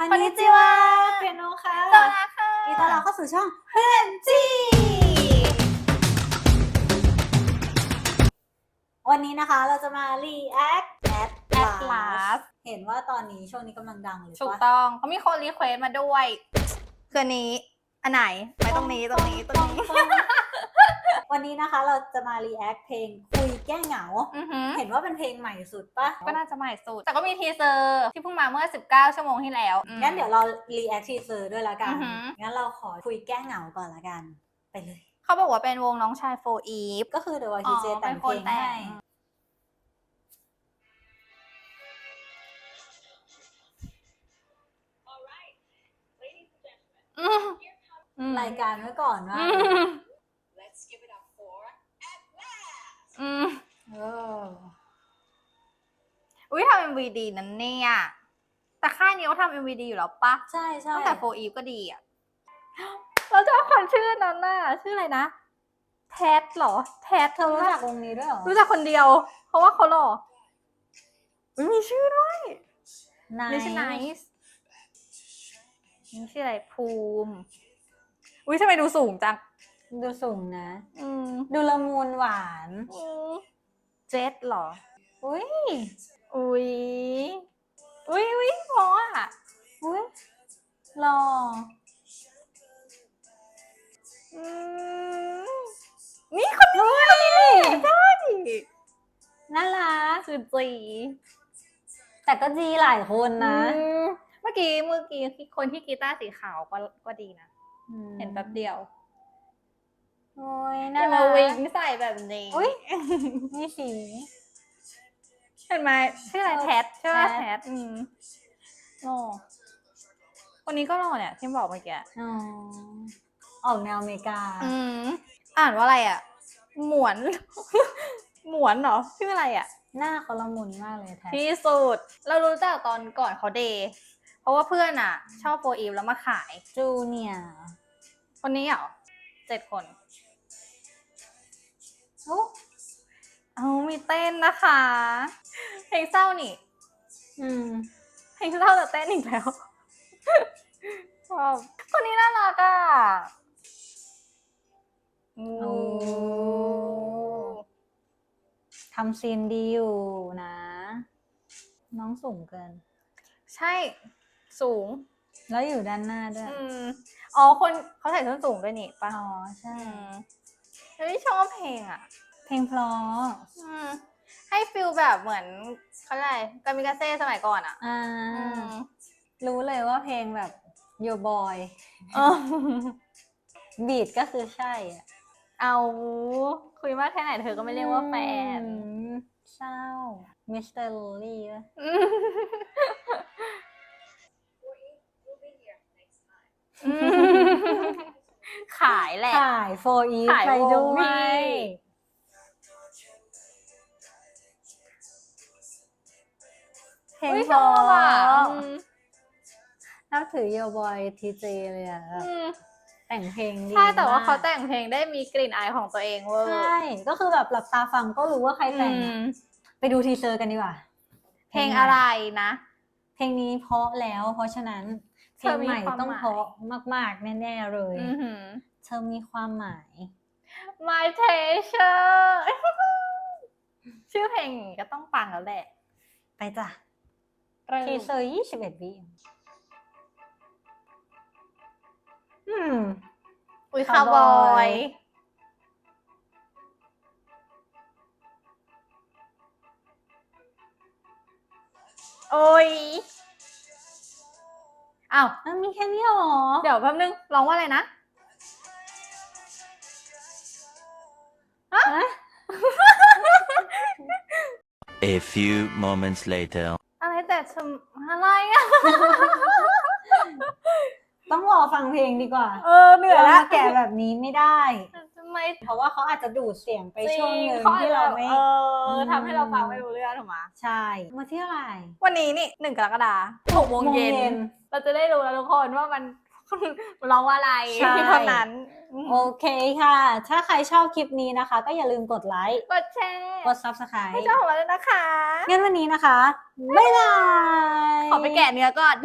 คอนนิจิวะเปียโนค่ะสวัสดีค่ะยินดีต้อนรับเข้าสู่ช่องเพื่อนจีวันนี้นะคะเราจะมา react at At last last เห็นว่าตอนนี้ช่วงนี้กำลังดังเลยถูกปะต้องเขามีคนรีเควสมาด้วย คืออนนี้ อันไหน ไปตรงนี้ตรงนี้ตรงนี้ วันนี้นะคะเราจะมา react เพลงคุยแก้เหงา อือหือเห็นว่าเป็นเพลงใหม่สุดปะก็น่าจะใหม่สุด แต่ก็มีทีเซอร์ที่เพิ่งมาเมื่อ 19 ชั่วโมงที่แล้วอืม งั้นเดี๋ยวเรา react teaser ด้วยละกัน อือหือ งั้นเราขอคุยแก้เหงาก่อนละกัน ไปเลย เขาบอกว่าเป็นวงน้องชายโฟอีฟ ก็คือ The อ๋ YTJ อแต่งเพลงเป็นคนแต่ให้ง อืมอืมรายการไว้ก่อนว่า อืม อืมเอออุ้ยทำเอ็มวีดีนั้นเนี่ย แต่ค่ายนี้เขาทำเอ็มวีดีอยู่แล้วปะใช่ใช่ตั้งแต่โฟอีฟก็ดีอะเราจะเอาคนชื่อนั้นน่ะ ชื่ออะไรนะ แทสเหรอ แทสเธอรู้จักวงนี้ด้วยเหรอ รู้จักคนเดียว เพราะว่าเขาหล่ออุ๊ยมีชื่อด้วยนายนี่ชื่อไนซ์นี่ชื่ออะไรภูมิ อุ้ยทำไมดูสูงจัง ดูสูงนะ อืม ดูละมุนหวานอืมเจ็ดเหรอ อุ้ย อุ้ย อุ้ยอุ้ยเพราะอะ อุ้ยหล่ออืมนี่คนนี้คนนี้ใช่น่ารักคือจี แต่ก็ดีหลายคนนะอืมเมื่อกี้เมื่อกี้คนที่กีตาร์สีขาวก็ก็ดีนะอืมเห็นแป๊บเดียว โอ้ยอน่าย่ารัมากวิ่งใส่แบบนี้ อุ๊ยนี่สีเห็นไหมชื่ออะไรเออแทสใช่ไหมแทสแทสอืมโอ้คนนี้ก็หล่อเนี่ยที่บอกเมื่อกี้อ๋อออกแนวอเมริกา อืมอ่านว่าอะไรอะ หมวน หมวนเหรอชื่ออะไรอะ หน้าเขาละมุนมากเลยแท้ที่สุด เรารู้จักตอนก่อนเขาเดย์เพราะว่าเพื่อนอะ ชอบโฟอีฟแล้วมาขาย จูเนียร์คนนี้เหรอเจ็ดคนโอ้ เอามีเต้นนะคะ เพลงเศร้านี่ อืม เพลงเศร้าแต่เต้นอีกแล้ว ชอบ คนนี้น่ารักอะโอ้โอ้ทำซีนดีอยู่นะ น้องสูงเกิน ใช่ สูง แล้วอยู่ด้านหน้าด้วย อืมอ๋อ คนเขาใส่ส้นสูงด้วยนี่ปะอ๋อ ใช่อืม เฮ้ยชอบเพลงอะ เพลงเพราะอืมให้ฟิลแบบเหมือนเขาเรียกอะไรกามิกาเซ่สมัยก่อนอะ อ่า อืมรู้เลยว่าเพลงแบบโยบอยเออบีดก็คือใช่อะเอาคุยมากแค่ไหนเธอก็ไม่เรียกว่าแฟนอืมเศร้ามิสเตอร์ลลี่ อืม We'll be here next time. อืม ขายแหละ ขายโฟอีขายไปวงด้วให้ ยเพลงอุ๊ยเพชอบอะราะอืมนับถือโยบอยทีเจเลยอะอืมแต่งเพลงดีใช่แต่ว่าเขามกแต่งเพลงได้มีกลิ่นอายของตัวเองเวอร์ใช่ก็คือแบบหลับตาฟังก็รู้ว่าใครแต่งอือะมไปดูทีเซอร์กันดีกว่าเพลงอะไรนะ เพลงนี้เพราะแล้วเพราะฉะนั้น เพเธลองมีใหม่ความต้องหมายเพราะมาก ๆ แน่ ๆ เลยอือหือเธอมีความหมาย My Treasure ชื่อเพลงก็ต้องปังแล้วแหละ ไปจ้ะเริ่มทีเซอร์ยี่สิบเอ็ดวิอืมอุ้ยคาคาร์ร์บบออยยโอ้ย อ้าวอะมีแค่นี้เหรอ เดี๋ยวแป๊บนึงร้องว่าอะไรนะฮะ A few moments later. อะไรแต่ชมอะไรอะ ต้องรอฟังเพลงดีกว่า เออเหนื่อยเราแล้วมาแกะแบบนี้ไม่ได้ ทำไมเพราะว่าเขาอาจจะดูดเสียงไปช่วงหนึ่งเขาอาจที่จะเราไม่เออม ทำให้เราฟังไม่รู้เรื่องถูกไหมใช่ มาเที่ยวอะไรวันนี้นี่หนึ่งกรกฎาคมหกโมงเย็น เราจะได้รู้แล้วทุกคนว่ามันร้องว่าอะไรใช่ เท่านั้น โอเคค่ะ ถ้าใครชอบคลิปนี้นะคะ ก็อย่าลืมกดไลค์กดแชร์กด subscribe ให้เจ้าของเราด้วยนะคะ งั้นวันนี้นะคะ บ๊ายบาย ขอไปแกะเนื้อก่อน